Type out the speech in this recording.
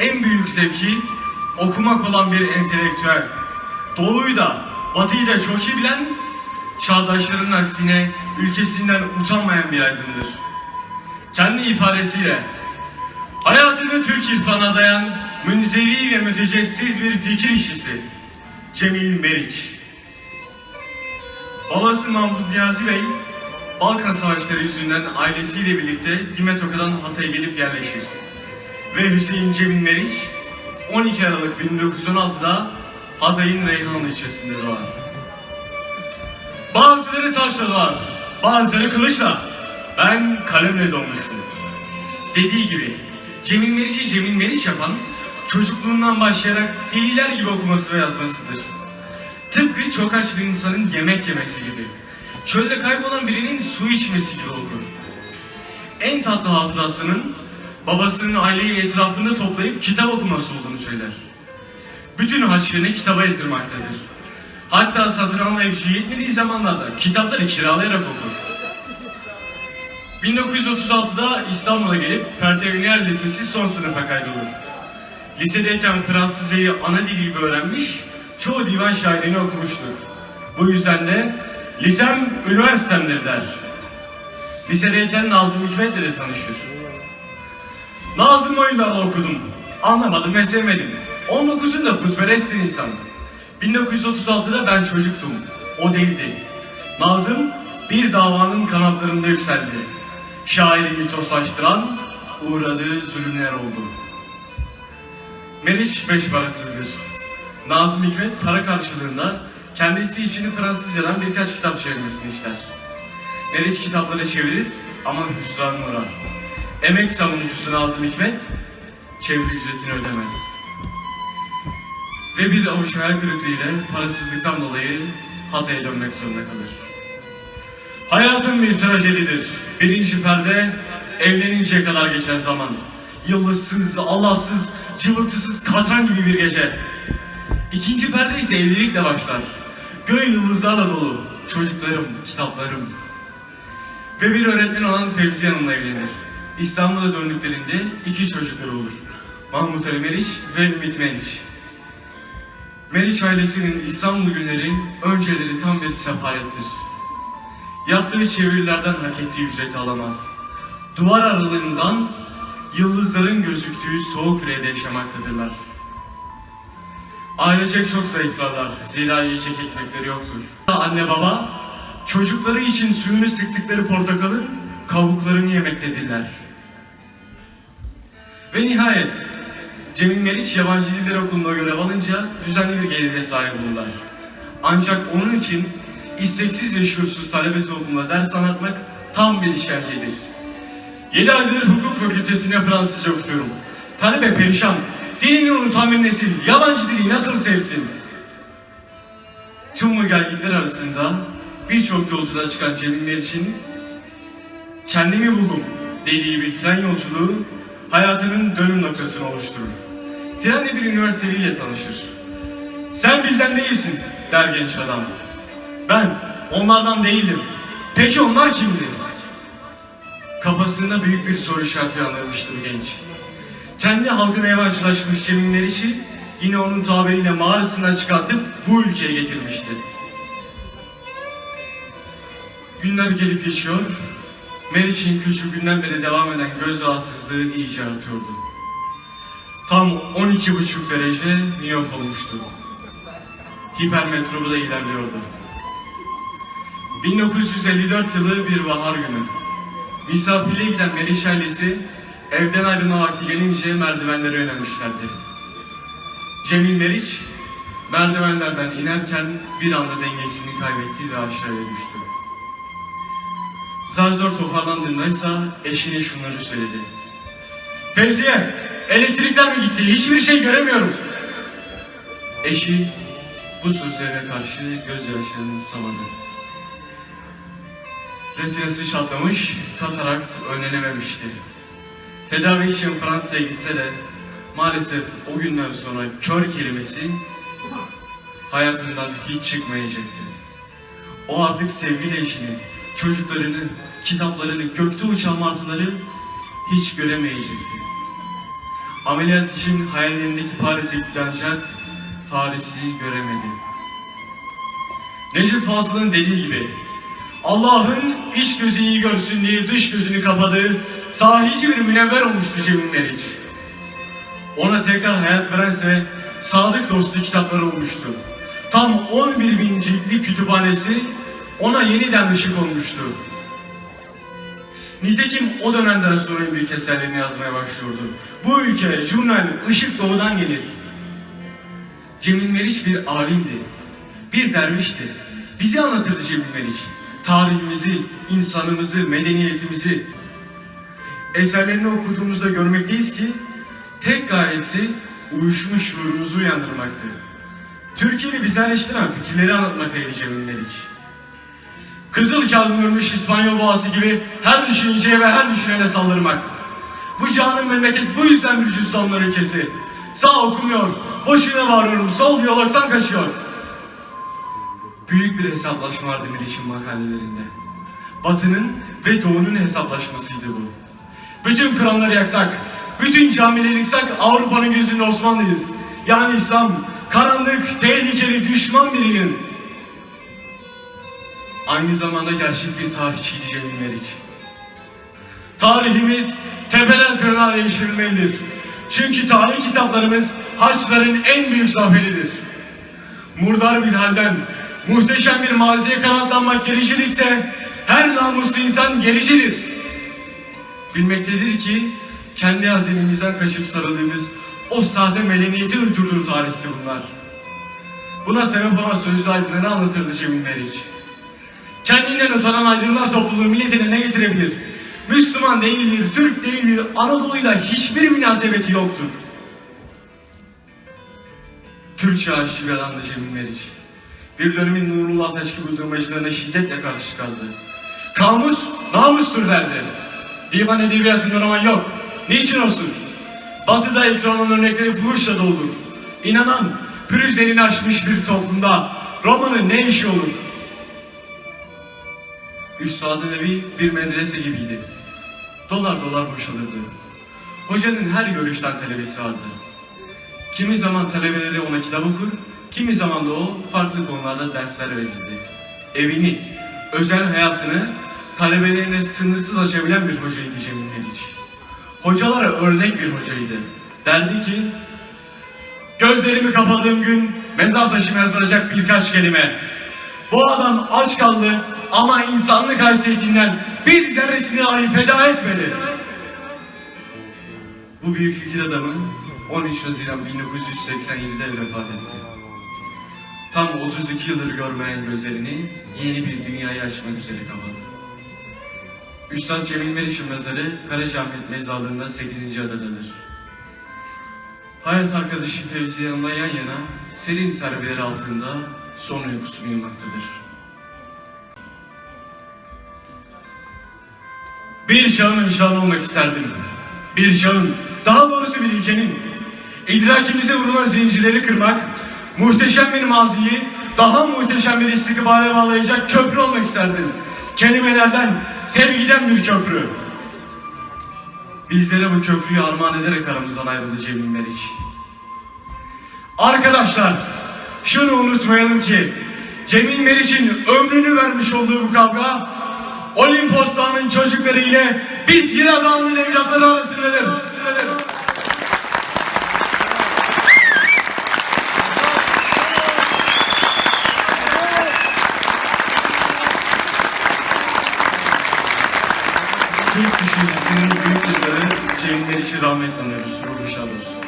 en büyük zevki okumak olan bir entelektüel. Doğuyu da batıyı da çok iyi bilen, çağdaşlarının aksine ülkesinden utanmayan bir aydındır. Kendi ifadesiyle hayatını Türk irfanına dayan münzevi ve mütecessiz bir fikir işçisi Cemil Meriç. Babası Mahmut Niyazi Bey, Balkan Savaşları yüzünden ailesiyle birlikte Dimetoka'dan Hatay'a gelip yerleşir. Ve Hüseyin Cemil Meriç, 12 Aralık 1916'da Hatay'ın Reyhanlı ilçesinde doğar. Bazıları taşla bazıları kılıçla. Ben kalemle doğmuşum. Dediği gibi Cemil Meriç'i Cemil Meriç yapan çocukluğundan başlayarak deliler gibi okuması ve yazmasıdır. Tıpkı çok aç bir insanın yemek yemesi gibi. Çölde kaybolan birinin su içmesi gibi okur. En tatlı hatırasının babasının aileyi etrafında toplayıp kitap okuması olduğunu söyler. Bütün harçlığını kitaba yatırmaktadır. Hatta satın alma gücü yetmediği zamanlarda kitapları kiralayarak okur. 1936'da İstanbul'a gelip Pertevniyel Lisesi son sınıfa kaydolur. Lisedeyken Fransızcayı ana dil gibi öğrenmiş, çoğu divan şairini okumuştur. Bu yüzden de lisem üniversitemdir der. Lisedeyken Nazım Hikmet'le de tanışır. Nazım oyunlarla okudum. Anlamadım ve sevmedim. 19'unda putperest bir insan. 1936'da ben çocuktum. O değildi. Nazım bir davanın kanatlarında yükseldi. Şairi mitoslaştıran uğradığı zulümler oldu. Meriç beş parasızdır. Nazım Hikmet para karşılığında kendisi için Fransızcadan birkaç kitap çevirmesini ister. Meriç kitapları çevirir ama hüsranına uğrar. Emek savunucusu Nazım Hikmet çeviri ücretini ödemez. Ve bir avuç hayal kırıklığıyla parasızlıktan dolayı Hatay'a dönmek zorunda kalır. Hayatım bir trajedidir. Birinci perde evleninceye kadar geçen zaman. Yıldızsız, Allahsız, cıvıltısız katran gibi bir gece. İkinci perde ise evlilikle başlar. Göğe yıldızlarla dolu. Çocuklarım, kitaplarım. Ve bir öğretmen olan Fevzi Hanım'la evlenir. İstanbul'a döndüklerinde iki çocukları olur. Mahmut Ali Meriç ve Ümit Meriç. Meriç ailesinin İstanbul günleri önceleri tam bir sefalettir. Yaptığı çevirilerden hak ettiği ücreti alamaz. Duvar aralığından yıldızların gözüktüğü soğuk reyde yaşamaktadırlar. Ailecek çok zayıflarlar. Zira yiyecek ekmekleri yoktur. Anne baba çocukları için suyunu sıktıkları portakalın kabuklarını yemektedirler. Ve nihayet Cemil Meriç yabancı diller okulunda görev alınca düzenli bir gelire sahip olurlar. Ancak onun için isteksiz ve şuursuz talebe toplumuna ders anlatmak tam bir işkencedir. 7 aydır hukuk fakültesine Fransızca okutuyorum. Talebe perişan. Dilini unutan bir nesil yabancı dili nasıl sevsin? Tüm bu gerginler arasında birçok yolculuğa çıkan Cemil Meriç'in kendimi buldum dediği bir tren yolculuğu hayatının dönüm noktasını oluşturur. Trenle bir üniversiteliyle tanışır. Sen bizden değilsin der genç adam. Ben onlardan değildim. Peki onlar kimdi? Kafasında büyük bir soru işareti uyandırmıştı bu genç. Kendi halkına yabancılaşmış Cemil Meriç'i yine onun tabiriyle mağarasından çıkartıp bu ülkeye getirmişti. Günler gelip geçiyor. Meriç'in küçüklüğünden beri devam eden göz rahatsızlığı iyice artıyordu. Tam 12,5 derece miyop olmuştu. Hipermetrobu da ilerliyordu. 1954 yılı bir bahar günü. Misafirliğe giden Meriç ailesi evden ayrılma vakti gelince merdivenlere yönelmişlerdi. Cemil Meriç merdivenlerden inerken bir anda dengesini kaybetti ve aşağıya düştü. Zar zor toparlandığında eşine şunları söyledi. Fevziye, elektrikler mi gitti? Hiçbir şey göremiyorum. Eşi bu sözlerine karşı gözyaşlarını tutamadı. Retinası çatlamış, katarakt önlenememişti. Tedavi için Fransa'ya gitse de maalesef o günden sonra kör kelimesi hayatından hiç çıkmayacaktı. O artık sevgili eşini, çocuklarını, kitaplarını, gökte uçan martıları hiç göremeyecekti. Ameliyat için hayallerindeki Paris'e gitti ancak Paris'i göremedi. Necip Fazıl'ın dediği gibi Allah'ın iç gözü iyi görsün diye dış gözünü kapadığı sahici bir münevver olmuştu Cemil Meriç. Ona tekrar hayat verense Sadık Dostu kitapları olmuştu. Tam 11 bin ciltli kütüphanesi ona yeniden ışık olmuştu. Nitekim o dönemden sonra büyük eserlerini yazmaya başlıyordu. Bu ülke, jurnal, ışık doğudan gelir. Cemil Meriç bir alimdi, bir dervişti. Bizi anlatırdı Cemil Meriç. Tarihimizi, insanımızı, medeniyetimizi. Eserlerini okuduğumuzda görmekteyiz ki tek gayesi uyuşmuş şuurumuzu uyandırmaktı. Türkiye'yi bizlerleştiren fikirleri anlatmaktaydı Cemil Meriç. Kızıl kağıdın ölmüş İspanyol boğası gibi her düşünceye ve her düşünene saldırmak. Bu canın memleket bu yüzden bir cüzdanlar ülkesi. Sağ okumuyor, boşuna varıyorum, sol diyalogtan kaçıyor. Büyük bir hesaplaşma vardı Meriç'in makalelerinde. Batı'nın ve Doğu'nun hesaplaşmasıydı bu. Bütün Kur'anları yaksak, bütün camileri yıksak Avrupa'nın gözünde Osmanlıyız. Yani İslam, karanlık, tehlikeli, düşman birinin. Aynı zamanda gerçek bir tarihçiydi Cemil Meriç. Tarihimiz tepeden tırnağa değiştirilmelidir. Çünkü tarih kitaplarımız Haçlıların en büyük zaferidir. Murdar bir halden muhteşem bir maziye kanatlanmak gelişirlikse her namuslu insan gelişidir. Bilmektedir ki kendi hazinemizden kaçıp sarıldığımız o sahte medeniyetin uydurduğu tarihti bunlar. Buna sebep olan sözlü aydınları anlatırdı Cemil Meriç. Kendinden utanan aydınlar topluluğu milletine ne getirebilir? Müslüman değildir, Türk değildir, Anadolu'yla hiçbir münasebeti yoktur. Türkçe aşçı bir adamdı Cemil. Bir dönemin Nurullah Taşkı uydurmacılarına şiddetle karşı çıkardı. Kamus namustur derdi. Divan edebiyatında roman yok. Niçin olsun? Batı'da roman örnekleri fuhuşla doludur. İnanan, pürüzlerini aşmış bir toplumda romanın ne işi olur? Üstadın evi bir medrese gibiydi. Dolar dolar boşalırdı. Hocanın her görüşten talebesi vardı. Kimi zaman talebeleri ona kitap okur, kimi zaman da o farklı konularda dersler verirdi. Evini, özel hayatını talebelerine sınırsız açabilen bir hocaydı Cemil Meriç. Hocalara örnek bir hocaydı. Derdi ki, Gözlerimi kapadığım gün mezar taşıma yazılacak birkaç kelime. Bu adam aç kaldı ama insanlık haysiyetinden bir zerresini dahi feda etmedi. Bu büyük fikir adamı 13 Haziran 1987'de vefat etti. Tam 32 yıldır görmeyen gözlerini yeni bir dünyaya açmak üzere kapadı. Üstad Cemil Meriç'in mezarı Karacaahmet Mezarlığı'nda 8. adadadır. Hayat arkadaşı Fevzi yanında yan yana serin serbiler altında son uykusunu uyumaktadır. Bir çağın nişanı olmak isterdim. Bir çağın, daha doğrusu bir ülkenin. İdrakimize vurulan zincirleri kırmak, muhteşem bir maziyi daha muhteşem bir istikbale bağlayacak köprü olmak isterdim. Kelimelerden, sevgiden bir köprü. Bizlere bu köprüyü armağan ederek aramızdan ayrıldı Cemil Meriç. Arkadaşlar, şunu unutmayalım ki Cemil Meriç'in ömrünü vermiş olduğu bu kavga Olimpos Dağı'nın çocukları ile biz yine Dağı'nın evlatları arasındadır. Türk düşüncesinin büyük yazarı Cemil Meriç'i rahmetle anıyoruz. Ruhu şad olsun.